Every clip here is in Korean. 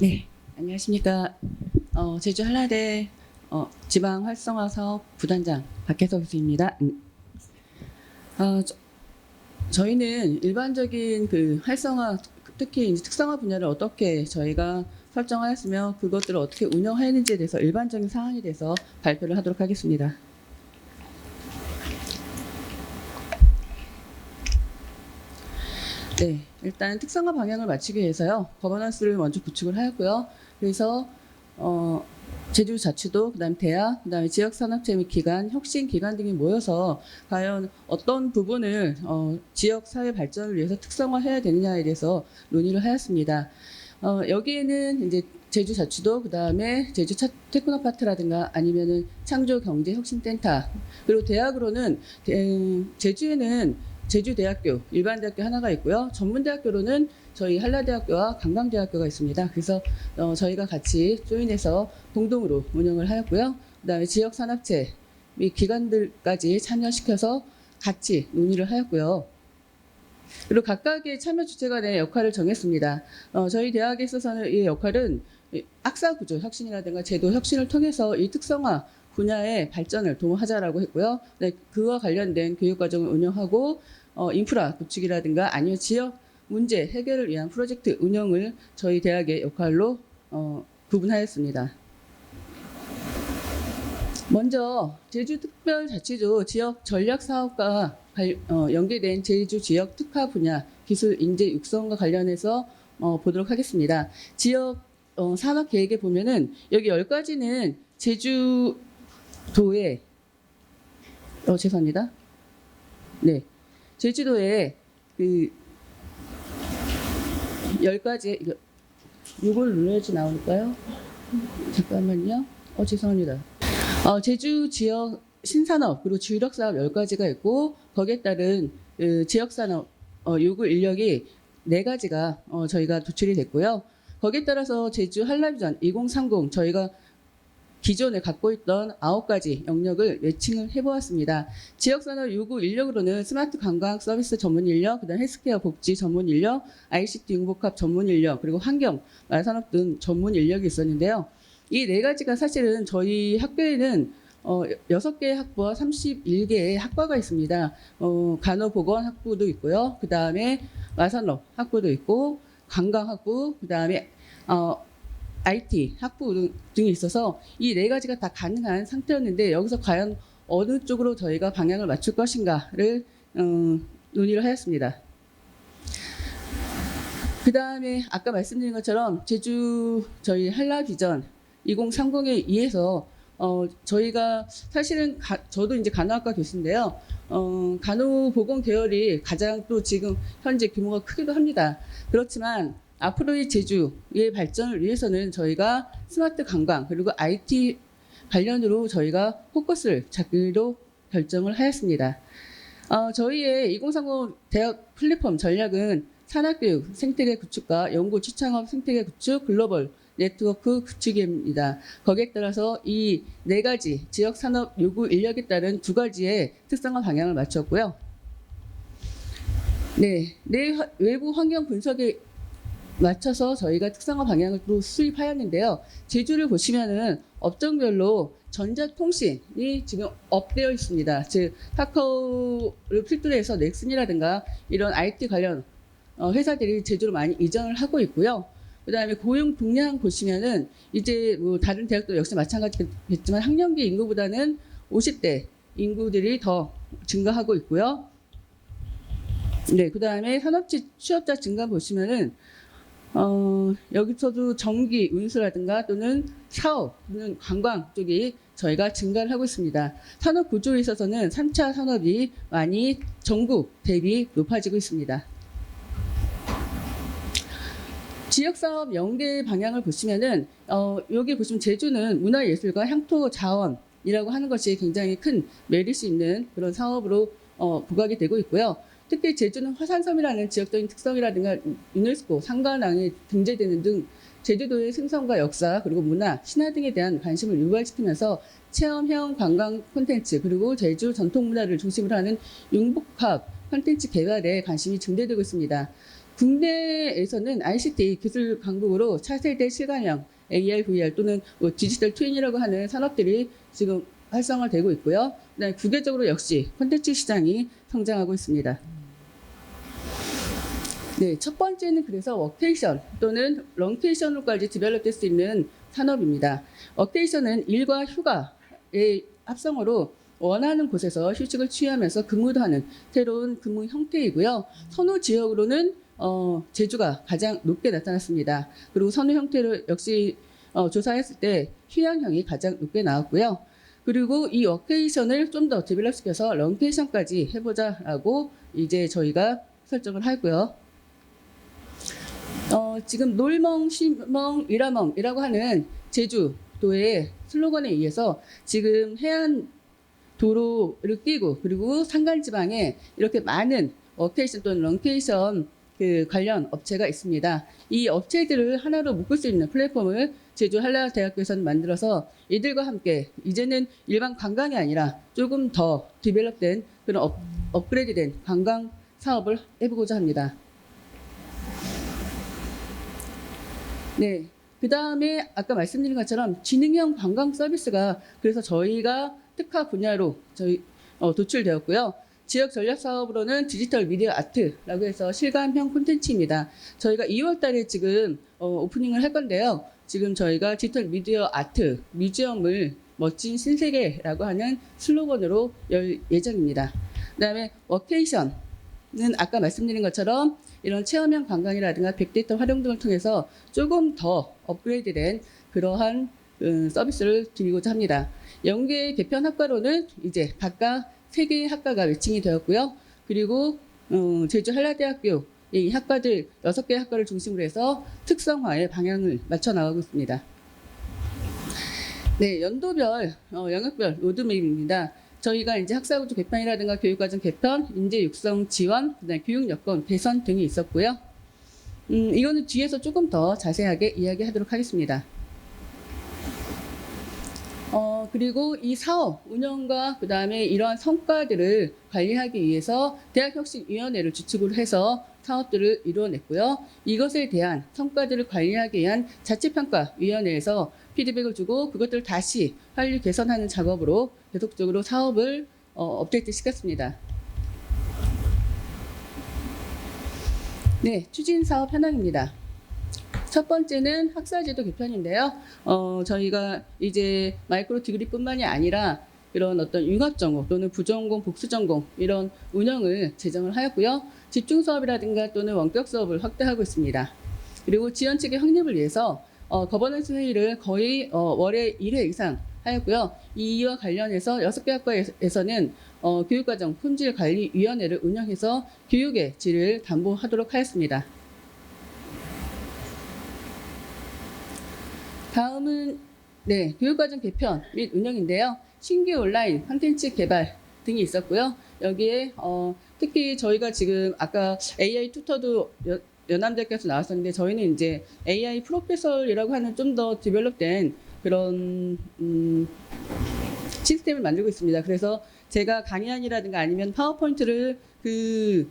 네, 안녕하십니까. 어, 제주 한라대 어, 지방 활성화 사업 부단장 박혜석 교수입니다. 음. 어, 저, 저희는 일반적인 그 활성화 특히 특성화 분야를 어떻게 저희가 설정하였으며 그것들을 어떻게 운영하였는지에 대해서 일반적인 사항에 대해서 발표를 하도록 하겠습니다. 네, 일단 특성화 방향을 맞추기 위해서요. 거버넌스를 먼저 구축을 하였고요. 그래서 어, 제주 자치도, 그다음 대학, 그다음에 지역 산업체 및 기관, 혁신 기관 등이 모여서 과연 어떤 부분을 어, 지역 사회 발전을 위해서 특성화해야 되느냐에 대해서 논의를 하였습니다. 어, 여기에는 이제 제주 자치도, 그다음에 제주 차- 테크노파트라든가 아니면은 창조 경제 혁신 센터 그리고 대학으로는 대- 제주에는 제주대학교 일반대학교 하나가 있고요. 전문대학교로는 저희 한라대학교와 관광대학교가 있습니다. 그래서 어, 저희가 같이 조인해서 공동으로 운영을 하였고요. 그다음에 지역 산업체 및 기관들까지 참여시켜서 같이 논의를 하였고요. 그리고 각각의 참여 주체간의 역할을 정했습니다. 어, 저희 대학에 있어서는 이 역할은 이 학사 구조 혁신이라든가 제도 혁신을 통해서 이 특성화 분야의 발전을 도모하자라고 했고요. 네, 그와 관련된 교육 과정을 운영하고 어, 인프라 구축이라든가 아니면 지역 문제 해결을 위한 프로젝트 운영을 저희 대학의 역할로 어, 구분하였습니다. 먼저 제주특별자치도 지역 전략 사업과 관- 어, 연계된 제주 지역 특화 분야 기술 인재 육성과 관련해서 어, 보도록 하겠습니다. 지역 어, 산업 계획에 보면은 여기 열 가지는 제주도에 어 죄송합니다. 네, 제주도에 그 열 가지 이거 이걸 눌러야지 나올까요? 잠깐만요. 어 죄송합니다. 어, 제주 지역 신산업 그리고 주력 사업 10가지가 있고 거기에 따른 그 지역 산업 어, 요구 인력이 네 가지가 어, 저희가 도출이 됐고요. 거기에 따라서 제주 한라비전 2030 저희가 기존에 갖고 있던 아홉 가지 영역을 매칭을 해보았습니다. 지역산업 요구 인력으로는 스마트 관광 서비스 전문 인력, 그다음 헬스케어 복지 전문 인력, ICT 융복합 전문 인력, 그리고 환경 말산업 등 전문 인력이 있었는데요. 이 네 가지가 사실은 저희 학교에는 어, 6개의 학부와 31개의 학과가 있습니다. 어, 간호보건 학부도 있고요. 그 다음에 마산업 학부도 있고, 관광학부, 그 다음에 어, IT 학부 등- 등이 있어서 이 네 가지가 다 가능한 상태였는데 여기서 과연 어느 쪽으로 저희가 방향을 맞출 것인가를 음, 논의를 하였습니다. 그 다음에 아까 말씀드린 것처럼 제주 저희 한라 비전 2030에 의해서 어, 저희가 사실은 가- 저도 이제 간호학과 교수인데요. 어, 간호보건 계열이 가장 또 지금 현재 규모가 크기도 합니다. 그렇지만 앞으로의 제주의 발전을 위해서는 저희가 스마트 관광 그리고 IT 관련으로 저희가 포커스를 잡기로 결정을 하였습니다. 어, 저희의 2030 대학 플랫폼 전략은 산학교육, 생태계 구축과 연구 추창업 생태계 구축, 글로벌 네트워크 구축입니다. 거기에 따라서 이 네 가지 지역 산업 요구 인력에 따른 두 가지의 특성과 방향을 맞췄고요. 네, 내 화- 외부 환경 분석에 맞춰서 저희가 특성화 방향을 또 수립하였는데요. 제주를 보시면은 업종별로 전자통신이 지금 업되어 있습니다. 즉 카카오를 필두로 해서 넥슨이라든가 이런 IT 관련 어, 회사들이 제주로 많이 이전을 하고 있고요. 그다음에 고용 동향 보시면은 이제 뭐 다른 대학도 역시 마찬가지겠지만 학령기 인구보다는 50대 인구들이 더 증가하고 있고요. 네, 그다음에 산업체 취업자 증가 보시면은 어, 여기서도 전기 운수라든가 또는 사업 또는 관광 쪽이 저희가 증가를 하고 있습니다. 산업 구조에 있어서는 3차 산업이 많이 전국 대비 높아지고 있습니다. 지역 사업 연계 방향을 보시면은 어, 여기 보시면 제주는 문화예술과 향토 자원이라고 하는 것이 굉장히 큰 메리트 있는 그런 사업으로 어, 부각이 되고 있고요. 특히 제주는 화산섬이라는 지역적인 특성이라든가 유네스코 상관왕에 등재되는 등 제주도의 생성과 역사 그리고 문화, 신화 등에 대한 관심을 유발시키면서 체험, 회원, 관광 콘텐츠 그리고 제주 전통 문화를 중심으로 하는 융복합 콘텐츠 개발에 관심이 증대되고 있습니다. 국내에서는 ICT 기술 강국으로 차세대 실감형 AR, VR 또는 뭐 디지털 트윈이라고 하는 산업들이 지금 활성화되고 있고요. 국외적으로 역시 콘텐츠 시장이 성장하고 있습니다. 네, 첫 번째는 그래서 워케이션 또는 런케이션으로까지 디벨롭될 수 있는 산업입니다. 워케이션은 일과 휴가의 합성어로 원하는 곳에서 휴식을 취하면서 근무도 하는 새로운 근무 형태이고요. 선호 지역으로는 어, 제주가 가장 높게 나타났습니다. 그리고 선호 형태를 역시 어, 조사했을 때 휴양형이 가장 높게 나왔고요. 그리고 이 워케이션을 좀 더 디벨롭 시켜서 런케이션까지 해보자라고 이제 저희가 설정을 하고요. 어, 지금 놀멍, 쉬멍, 일하멍이라고 하는 제주도의 슬로건에 의해서 지금 해안 도로를 끼고 그리고 산간 지방에 이렇게 많은 워케이션 또는 런케이션 그 관련 업체가 있습니다. 이 업체들을 하나로 묶을 수 있는 플랫폼을 제주 한라대학교에서는 만들어서 이들과 함께 이제는 일반 관광이 아니라 조금 더 디벨롭된 그런 업, 업그레이드된 관광 사업을 해보고자 합니다. 네. 그 다음에 아까 말씀드린 것처럼 지능형 관광 서비스가 그래서 저희가 특화 분야로 저희 어, 도출되었고요. 지역 전략 사업으로는 디지털 미디어 아트라고 해서 실감형 콘텐츠입니다. 저희가 2월 달에 지금 어, 오프닝을 할 건데요. 지금 저희가 디지털 미디어 아트 뮤지엄을 멋진 신세계라고 하는 슬로건으로 열 예정입니다. 그다음에 워케이션은 아까 말씀드린 것처럼 이런 체험형 관광이라든가 빅데이터 활용 등을 통해서 조금 더 업그레이드된 그러한 음, 서비스를 드리고자 합니다. 연계 개편 학과로는 이제 각각 세 개의 학과가 매칭이 되었고요. 그리고 어, 제주 한라대학교 이 학과들 여섯 개 학과를 중심으로 해서 특성화의 방향을 맞춰 나가고 있습니다. 네, 연도별 어, 영역별 로드맵입니다. 저희가 이제 학사구조 개편이라든가 교육과정 개편, 인재 육성 지원, 그다음에 교육 여건 개선 등이 있었고요. 음, 이거는 뒤에서 조금 더 자세하게 이야기하도록 하겠습니다. 어, 그리고 이 사업 운영과 그 다음에 이러한 성과들을 관리하기 위해서 대학혁신위원회를 주축으로 해서 사업들을 이루어냈고요. 이것에 대한 성과들을 관리하기 위한 자치평가위원회에서 피드백을 주고 그것들을 다시 관리 개선하는 작업으로 계속적으로 사업을 어, 업데이트 시켰습니다. 네, 추진 사업 현황입니다. 첫 번째는 학사제도 개편인데요. 어, 저희가 이제 마이크로 디그리뿐만이 아니라 이런 어떤 융합 전공 또는 부전공, 복수 전공 이런 운영을 제정을 하였고요. 집중 수업이라든가 또는 원격 수업을 확대하고 있습니다. 그리고 지원 측의 확립을 위해서 어, 거버넌스 회의를 거의 어, 월에 1회 이상 하였고요. 이와 관련해서 여섯 개 학과에서는 어, 교육과정 품질 관리 위원회를 운영해서 교육의 질을 담보하도록 하였습니다. 다음은 네, 교육과정 개편 및 운영인데요. 신규 온라인 콘텐츠 개발 등이 있었고요. 여기에 어, 특히 저희가 지금 아까 AI 여- 연암대학교에서 나왔었는데 저희는 이제 AI 프로페서라고 하는 좀 더 디벨롭된 그런 음, 시스템을 만들고 있습니다. 그래서 제가 강의안이라든가 아니면 파워포인트를 그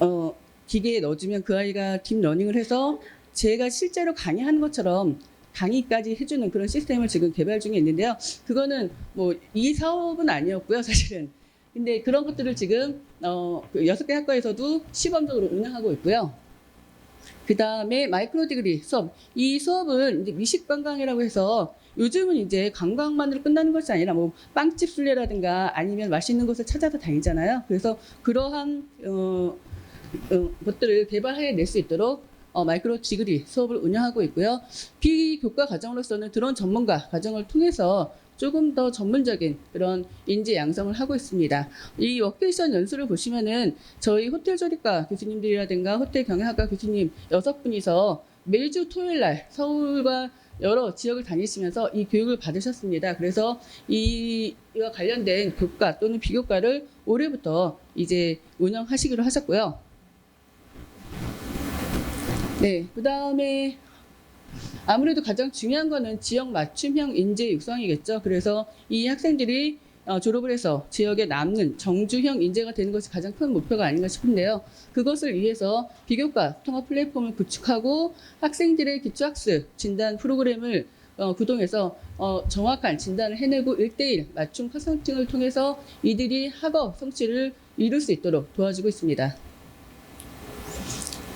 어, 기계에 넣어주면 그 아이가 딥 러닝을 해서 제가 실제로 강의하는 것처럼 강의까지 해주는 그런 시스템을 지금 개발 중에 있는데요. 그거는 뭐 이 사업은 아니었고요, 사실은. 근데 그런 것들을 지금 어, 그 여섯 개 학과에서도 시범적으로 운영하고 있고요. 그 다음에 마이크로 디그리 수업. 이 수업은 이제 미식 관광이라고 해서 요즘은 이제 관광만으로 끝나는 것이 아니라 뭐 빵집 순례라든가 아니면 맛있는 곳을 찾아서 다니잖아요. 그래서 그러한 어, 어, 것들을 개발해 낼 수 있도록 어, 마이크로 디그리 수업을 운영하고 있고요. 비교과 과정으로서는 드론 전문가 과정을 통해서 조금 더 전문적인 그런 인재 양성을 하고 있습니다. 이 워케이션 연수를 보시면은 저희 호텔 조리과 교수님들이라든가 호텔 경영학과 교수님 여섯 분이서 매주 토요일 날 서울과 여러 지역을 다니시면서 이 교육을 받으셨습니다. 그래서 이- 이와 관련된 교과 또는 비교과를 올해부터 이제 운영하시기로 하셨고요. 네, 그 다음에 아무래도 가장 중요한 거는 지역 맞춤형 인재 육성이겠죠. 그래서 이 학생들이 어, 졸업을 해서 지역에 남는 정주형 인재가 되는 것이 가장 큰 목표가 아닌가 싶은데요. 그것을 위해서 비교과 통합 플랫폼을 구축하고 학생들의 기초학습 진단 프로그램을 어, 구동해서 어, 정확한 진단을 해내고 1대1 맞춤 컨설팅을 통해서 이들이 학업 성취를 이룰 수 있도록 도와주고 있습니다.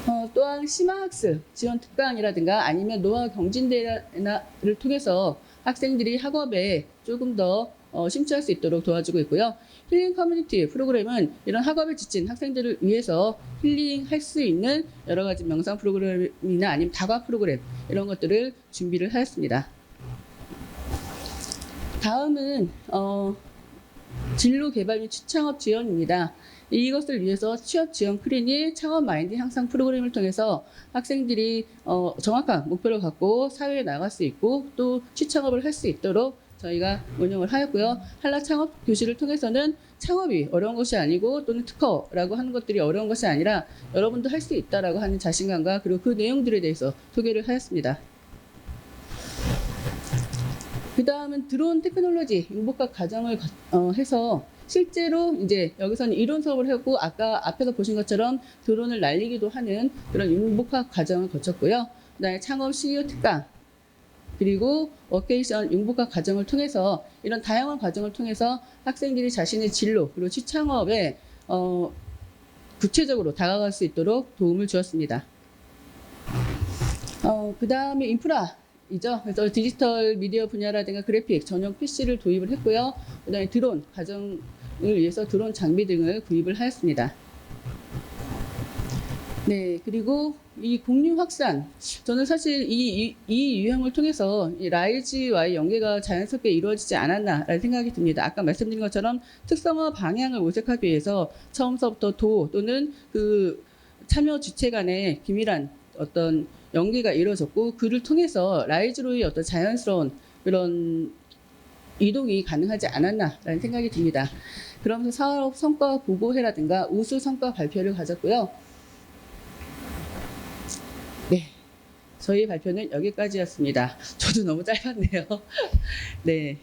어, 또한 심화학습 지원 특강이라든가 아니면 노화 경진대회를 통해서 학생들이 학업에 조금 더 어, 심취할 수 있도록 도와주고 있고요. 힐링 커뮤니티 프로그램은 이런 학업에 지친 학생들을 위해서 힐링할 수 있는 여러 가지 명상 프로그램이나 아니면 다과 프로그램 이런 것들을 준비를 하였습니다. 다음은 어, 진로 개발 및 취창업 지원입니다. 이것을 위해서 취업 지원 클리닉 창업 마인드 향상 프로그램을 통해서 학생들이 어, 정확한 목표를 갖고 사회에 나갈 수 있고 또 취창업을 할 수 있도록 저희가 운영을 하였고요. 한라 창업 교실을 통해서는 창업이 어려운 것이 아니고 또는 특허라고 하는 것들이 어려운 것이 아니라 여러분도 할 수 있다라고 하는 자신감과 그리고 그 내용들에 대해서 소개를 하였습니다. 그 다음은 드론 테크놀로지 과정을 거- 어, 해서 실제로 이제 여기서는 이론 수업을 하고 아까 앞에서 보신 것처럼 드론을 날리기도 하는 그런 융복합 과정을 거쳤고요. 그다음에 창업 CEO 특강 그리고 워케이션 융복합 과정을 통해서 이런 다양한 과정을 통해서 학생들이 자신의 진로 그리고 취창업에 어, 구체적으로 다가갈 수 있도록 도움을 주었습니다. 어, 그 다음에 인프라 이죠. 그래서 디지털 미디어 분야라든가 그래픽 전용 PC를 도입을 했고요. 그 다음에 드론 가정을 위해서 드론 장비 등을 구입을 하였습니다. 네, 그리고 이 공유 확산. 저는 사실 이, 이, 이 유형을 통해서 이 라이즈와의 연계가 자연스럽게 이루어지지 않았나라는 생각이 듭니다. 아까 말씀드린 것처럼 특성화 방향을 모색하기 위해서 처음서부터 도 또는 그 참여 주체 간의 기밀한 어떤 연계가 이루어졌고 그를 통해서 라이즈로의 어떤 자연스러운 그런 이동이 가능하지 않았나라는 생각이 듭니다. 그러면서 사업 성과 보고회라든가 우수 성과 발표를 가졌고요. 네. 저희 발표는 여기까지였습니다. 저도 너무 짧았네요. 네.